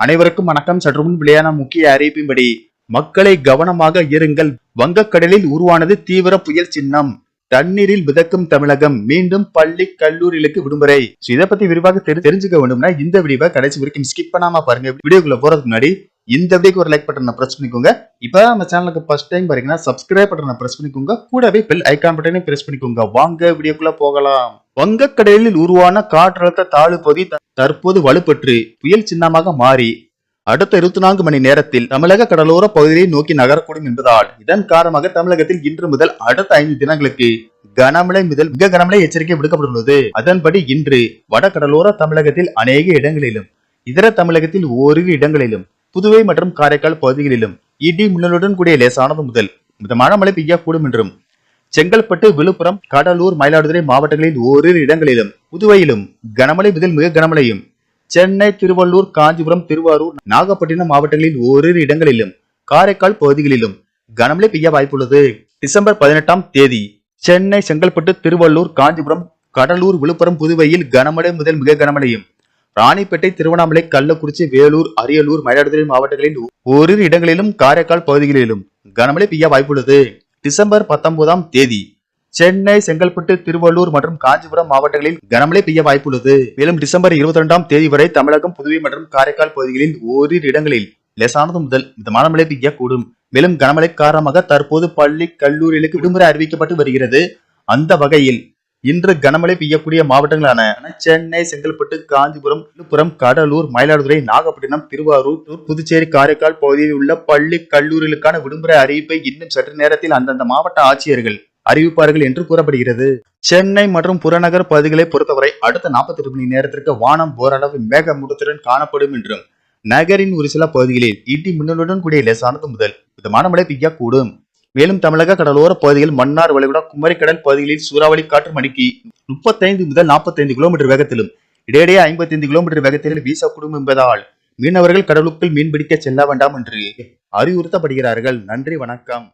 அனைவருக்கும் வணக்கம். சற்று முன் வெளியான முக்கிய அறிவிப்பின்படி மக்களை கவனமாக இருங்கள் வங்கக்கடலில் உருவானது தீவிர புயல் சின்னம். தண்ணீரில் மிதக்கும் தமிழகம் மீண்டும் பள்ளி கல்லூரிகளுக்கு விடுமுறை. இதை பத்தி விரிவாக தெரி- தெரிஞ்சுக்க வேண்டும்னா இந்த வீடியோவை கடைசி வரைக்கும் ஸ்கிப் பண்ணாம பாருங்க. வீடியோக்குள்ள போறதுக்கு முன்னாடி இந்த வீடியோக்கு ஒரு லைக் பட்டனை பிரஸ் பண்ணிக்கோங்க. இப்ப நம்ம சேனலுக்கு ஃபர்ஸ்ட் டைம் பாருங்கன்னா சப்ஸ்கிரைப் பட்டனை பிரஸ் பண்ணிக்கோங்க. கூடவே பெல் ஐக்கான் பட்டனை பிரஸ் பண்ணிக்கோங்க. வாங்க வீடியோக்குள்ள போகலாம். வங்கக்கடலில் உருவான காற்றழுத்த தாழ்வு பகுதி தற்போது வலுப்பெற்று புயல் சின்னமாக மாறி அடுத்த இருபத்தி நான்கு மணி நேரத்தில் தமிழக கடலோர பகுதியை நோக்கி நகரக்கூடும் என்பதால் இதன் காரணமாக தமிழகத்தில் இன்று முதல் அடுத்த ஐந்து தினங்களுக்கு கனமழை முதல் மிக கனமழை எச்சரிக்கை விடுக்கப்பட்டுள்ளது அதன்படி இன்று வட கடலோர தமிழகத்தில் அநேக இடங்களிலும் இதர தமிழகத்தில் ஓரிரு இடங்களிலும் புதுவை மற்றும் காரைக்கால் பகுதிகளிலும் இடி மின்னலுடன் கூடிய லேசானது முதல் மிதமான மழை பெய்யக்கூடும் என்றும் செங்கல்பட்டு விழுப்புரம் கடலூர் மயிலாடுதுறை மாவட்டங்களில் ஓரிரு இடங்களிலும் புதுவையிலும் கனமழை முதல் மிக கனமழையும் சென்னை திருவள்ளூர் காஞ்சிபுரம் திருவாரூர் நாகப்பட்டினம் மாவட்டங்களில் ஓரிரு இடங்களிலும் காரைக்கால் பகுதிகளிலும் கனமழை பெய்ய வாய்ப்புள்ளது. டிசம்பர் பதினெட்டாம் தேதி சென்னை செங்கல்பட்டு திருவள்ளூர் காஞ்சிபுரம் கடலூர் விழுப்புரம் புதுவையில் கனமழை முதல் மிக கனமழையும் ராணிப்பேட்டை திருவண்ணாமலை கள்ளக்குறிச்சி வேலூர் அரியலூர் மயிலாடுதுறை மாவட்டங்களில் ஓரிரு இடங்களிலும் காரைக்கால் பகுதிகளிலும் கனமழை பெய்ய வாய்ப்புள்ளது. டிசம்பர் பத்தொன்பதாம் தேதி சென்னை செங்கல்பட்டு திருவள்ளூர் மற்றும் காஞ்சிபுரம் மாவட்டங்களில் கனமழை பெய்ய வாய்ப்புள்ளது. மேலும் டிசம்பர் இருபத்தி ரெண்டாம் தேதி வரை தமிழகம் புதுவை மற்றும் காரைக்கால் பகுதிகளில் ஓரிரு இடங்களில் லேசானது முதல் மிதமான மழை பெய்யக்கூடும். மேலும் கனமழை காரணமாக தற்போது பள்ளி கல்லூரிகளுக்கு விடுமுறை அறிவிக்கப்பட்டு வருகிறது. அந்த வகையில் இன்று கனமழை பெய்யக்கூடிய மாவட்டங்களான சென்னை செங்கல்பட்டு காஞ்சிபுரம் விழுப்புரம் கடலூர் மயிலாடுதுறை நாகப்பட்டினம் திருவாரூர் புதுச்சேரி காரைக்கால் பகுதியில் உள்ள பள்ளி கல்லூரிகளுக்கான விடுமுறை அறிவிப்பை இன்னும் சற்று நேரத்தில் அந்தந்த மாவட்ட ஆட்சியர்கள் அறிவிப்பார்கள் என்று கூறப்படுகிறது. சென்னை மற்றும் புறநகர் பகுதிகளை பொறுத்தவரை அடுத்த 48 மணி நேரத்திற்கு வானம் ஓரளவு மேகமூட்டத்துடன் காணப்படும் என்றும் நகரின் ஒரு சில பகுதிகளில் இடி மின்னலுடன் கூடிய லேசானது முதல் மிதமான மழை பெய்யக்கூடும். மேலும் தமிழக கடலோர பகுதியில் மன்னார் வளைகுடா குமரிக்கடல் பகுதிகளில் சூறாவளி காற்று மணிக்கு முப்பத்தைந்து முதல் 45 கிலோமீட்டர் வேகத்திலும் இடையிடையே 55 கிலோமீட்டர் வேகத்திலும் வீசக்கூடும் என்பதால் மீனவர்கள் கடலுக்குள் மீன்பிடிக்க செல்ல வேண்டாம் என்று அறிவுறுத்தப்படுகிறார்கள். நன்றி வணக்கம்.